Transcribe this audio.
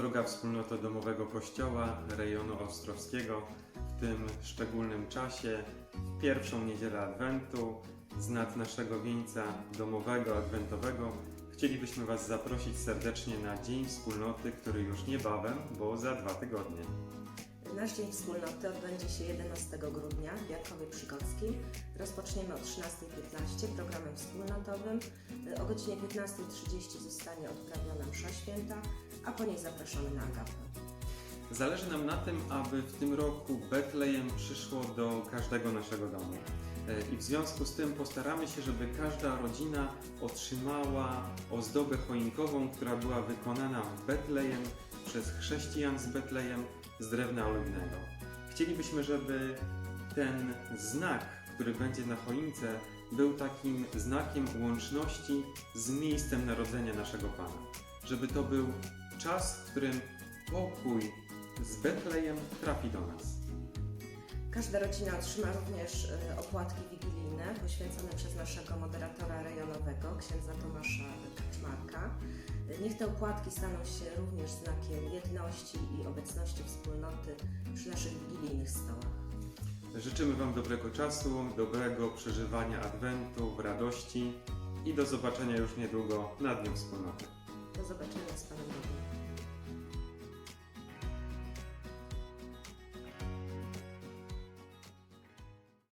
Droga wspólnota domowego kościoła rejonu ostrowskiego w tym szczególnym czasie, w pierwszą niedzielę Adwentu, z nad naszego wieńca domowego, adwentowego, chcielibyśmy Was zaprosić serdecznie na Dzień Wspólnoty, który już niebawem, bo za dwa tygodnie. Nasz Dzień Wspólnoty odbędzie się 11 grudnia w Jarkowie Przykockim. Rozpoczniemy o 13.15 programem wspólnotowym. O godzinie 15.30 zostanie odprawiona msza święta, a po niej zapraszamy na agapę. Zależy nam na tym, aby w tym roku Betlejem przyszło do każdego naszego domu. E, I w związku z tym postaramy się, żeby każda rodzina otrzymała ozdobę choinkową, która była wykonana w Betlejem przez chrześcijan z Betlejem z drewna olejnego. Chcielibyśmy, żeby ten znak, który będzie na choince, był takim znakiem łączności z miejscem narodzenia naszego Pana. Żeby to był czas, w którym pokój z Betlejem trafi do nas. Każda rodzina otrzyma również e, opłatki wigilijne poświęcone przez naszego moderatora rejonowego, księdza Tomasza Kaczmarka. Niech te opłatki staną się również znakiem jedności i obecności wspólnoty przy naszych wigilijnych stołach. Życzymy Wam dobrego czasu, dobrego przeżywania Adwentu w radości i do zobaczenia już niedługo na Dniu Wspólnoty. Do zobaczenia z Panem Bogiem.